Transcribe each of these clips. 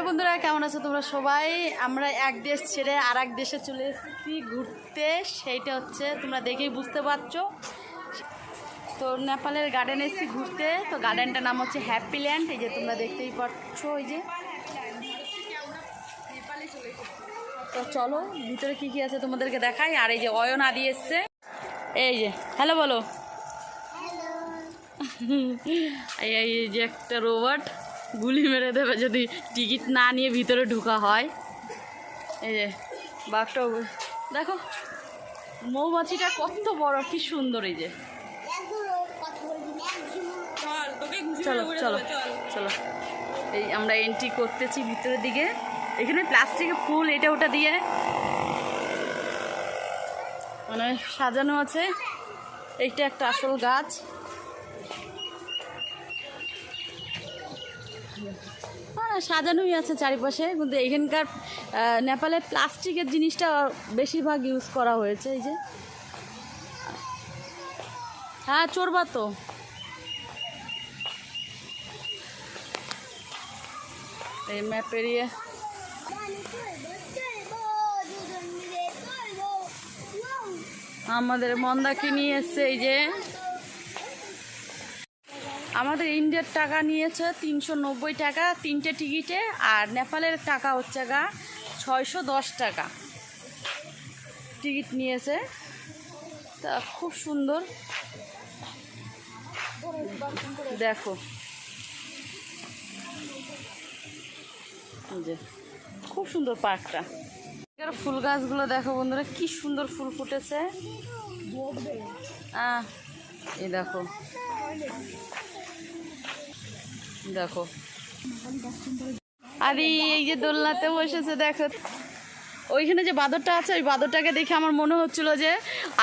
Hello বন্ধুরা কেমন আছো তোমরা সবাই? আমরা এক দেশ ছেড়ে আর এক দেশে চলে এসেছি ঘুরতে। সেইটা হচ্ছে তোমরা দেখেই বুঝতে পারছ। তো নেপালের গার্ডেন এসেছি ঘুরতে। তো গার্ডেনটার নাম হচ্ছে হ্যাপি ল্যান্ড এই যে তোমরা দেখতেই পাচ্ছ ওই যে। তো চলো ভিতরে কি কি আছে তোমাদেরকে দেখাই। আর এই যে অয়ন আদি এসছে। এই যে হ্যালো বলো। এই এই যে একটা রোবট। গুলি মেরে দেবে যদি টিকিট না নিয়ে ভিতরে ঢোকা হয়। এই যে, বাঘটাও দেখো, মৌমাছিটা কত বড়, কি সুন্দর এই যে। চলো চলো চলো। এই আমরা এন্ট্রি করতেছি ভিতরের দিকে। এখানে প্লাস্টিকের ফুল, এটা ওটা দিয়ে। মানে সাজানো আছে। এইটা একটা আসল গাছ। হ্যাঁ সাজানোই আছে চারিপাশে, কিন্তু এখানকার নেপালে প্লাস্টিকের জিনিসটা বেশিরভাগ ইউজ করা হয়েছে, এই যে। হ্যাঁ চোরবা তো। এই ম্যাপ পেরিয়ে আমাদের মন্দাকি নিয়ে এসছে, এই যে। আমাদের ইন্ডিয়ার টাকা নিয়েছে তিনশো নব্বই টাকা, তিনটে টিকিটে, আর নেপালের টাকা হচ্ছে গা ছয়শো দশ টাকা। টিকিট নিয়েছে। তা খুব সুন্দর। দেখো। যে, খুব সুন্দর পার্কটা। ফুল গাছগুলো দেখো বন্ধুরা, কি সুন্দর ফুল ফুটেছে। এই দেখো। দেখো। আরে, এই যে দোলনাতে বসেছে, দেখো। ওইখানে যে বাদরটা আছে, ওই বাদরটাকে দেখে আমার মনে হচ্ছিল যে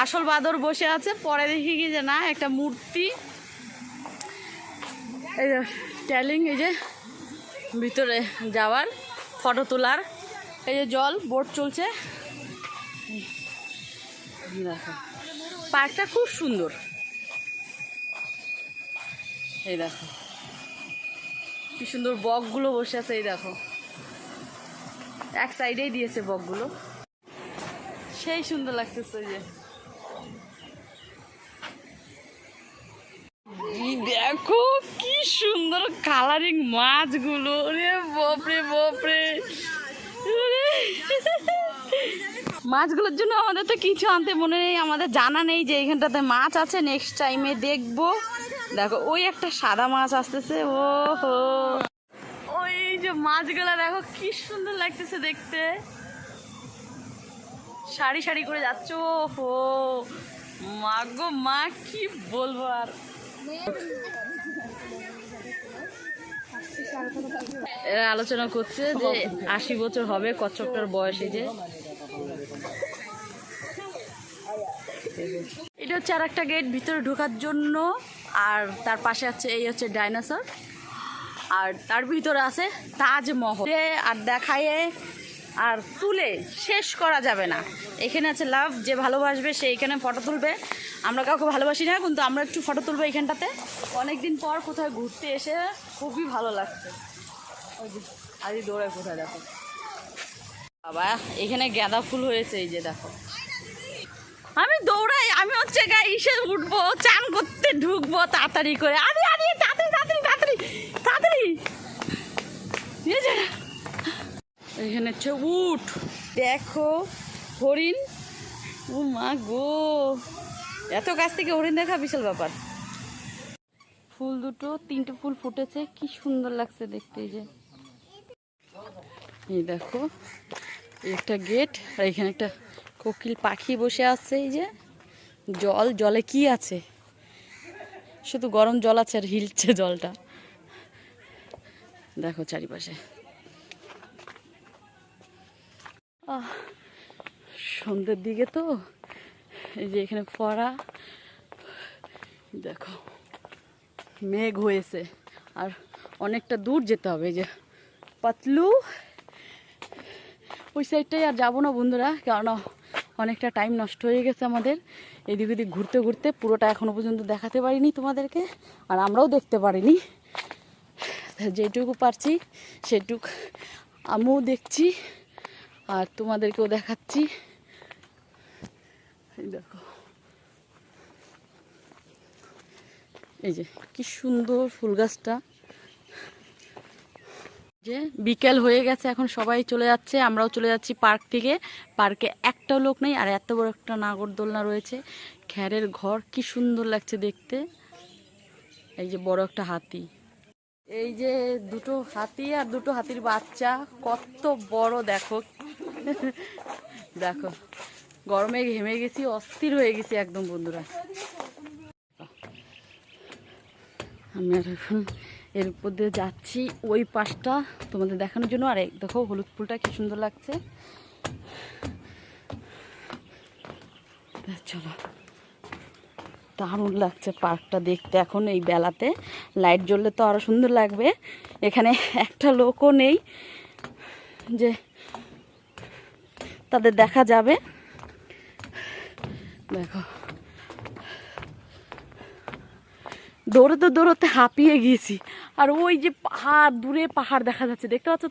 আসল বাদর বসে আছে, পরে দেখি কি যে না, একটা মূর্তি। এই যে ট্যালিং, এই যে ভিতরে যাওয়ার ফটো তোলার, এই যে জল, বোট চলছে। দেখো, পার্কটা খুব সুন্দর। এই দেখো। কি সুন্দর বকগুলো বসে আছে, এই দেখো। এক সাইডেই দিয়েছে বকগুলো। সেই সুন্দর লাগতেছে যে। দেখো কি সুন্দর কালারিং মাছগুলো। রে বাপরে বাপরে। মাছগুলোর জন্য আমাদের তো কিছু আনতে মনে নেই, আমাদের জানা নেই যে এইখানটাতে মাছ আছে নেক্সট টাইমে দেখব। দেখো, ওই একটা সাদা মাছ আসতেছে ও হো ওই যে মাছগুলো, দেখো, কি সুন্দর লাগতেছে দেখতে। সারি সারি করে যাচ্ছ ও হো মা গো, মা, কি বলব আর। আলোচনা করছে যে আশি বছর হবে, কচ্ছপটার বয়সে যে। হচ্ছে আর একটা গেট ভিতরে ঢোকার জন্য, আর তার পাশে আছে এই হচ্ছে ডাইনোসর আর তার ভিতরে আছে তাজমহল। আর দেখায় আর তুলে শেষ করা যাবে না। এখানে আছে লাভ যে ভালোবাসবে সে এখানে ফটো তুলবে। আমরা কাউকে ভালোবাসি না, কিন্তু আমরা একটু ফটো তুলবো এখানটাতে। অনেক দিন পর কোথায় ঘুরতে এসে খুবই ভালো লাগছে। আজ দৌড়ায় কোথায় দেখো? বাবা, এখানে গাঁদা ফুল হয়েছে, এই যে দেখো। আমি দৌড়াই, আমি হচ্ছে গায়ে ইসে উঠবো, চান করতে ঢুকবো তাড়াতাড়ি করে। আরে আরে, তাড়াতাড়ি তাড়াতাড়ি তাড়াতাড়ি তাড়াতাড়ি। এখানে হচ্ছে উঠ। দেখো, হরিণ। ও মা গো। এত কাছ থেকে হরিণ দেখা বিশাল ব্যাপার। ফুল দুটো, তিনটে ফুল ফুটেছে, কি সুন্দর লাগছে দেখতে যে। এই দেখো একটা গেট, আর এখানে একটা কোকিল পাখি বসে আছে, এই যে। জল, জলে কি আছে? শুধু গরম জল আছে আর হিলছে জলটা। দেখো চারিপাশে। সন্ধ্যের দিকে তো, এই যে এখানে ফড়া দেখো, মেঘ হয়েছে। আর অনেকটা দূর যেতে হবে যে পাতলু। ওই সাইডটাই আর যাব না বন্ধুরা কারণ অনেকটা টাইম নষ্ট হয়ে গেছে আমাদের। এদিক ওদিক ঘুরতে ঘুরতে পুরোটা এখনও পর্যন্ত দেখাতে পারিনি তোমাদেরকে, আর আমরাও দেখতে পারিনি। যেটুকু পারছি সেটুক আমিও দেখছি, আর তোমাদেরকেও দেখাচ্ছি। দেখো। এই যে কি সুন্দর ফুল গাছটা। যে বিকেল হয়ে গেছে, এখন সবাই চলে যাচ্ছে, আমরাও চলে যাচ্ছি পার্ক থেকে। পার্কে একটাও লোক নেই, আর এত বড় একটা নাগরদোলনা রয়েছে। খ্যারের ঘর, কি সুন্দর লাগছে দেখতে। এই যে বড় একটা হাতি। এই যে দুটো হাতি আর দুটো হাতির বাচ্চা, কত বড়, দেখো। দেখো, গরমে ঘেমে গেছি, অস্থির হয়ে গেছি একদম, বন্ধুরা। আমি আর এখন এর উপর দিয়ে যাচ্ছি। ওই পাশটা তোমাদের দেখানোর জন্য। আর দেখো, হলুদ ফুলটা কি সুন্দর লাগছে। চলো। দারুণ লাগছে পার্কটা দেখতে এখন এই বেলাতে। লাইট জ্বললে তো আরও সুন্দর লাগবে। এখানে একটা লোকও নেই যে তাদের দেখা যাবে। দেখো। দৌড়তে দৌড়তে হাঁপিয়ে গিয়েছি আর ওই যে পাহাড় দূরে পাহাড় দেখা যাচ্ছে দেখতে পাচ্ছ?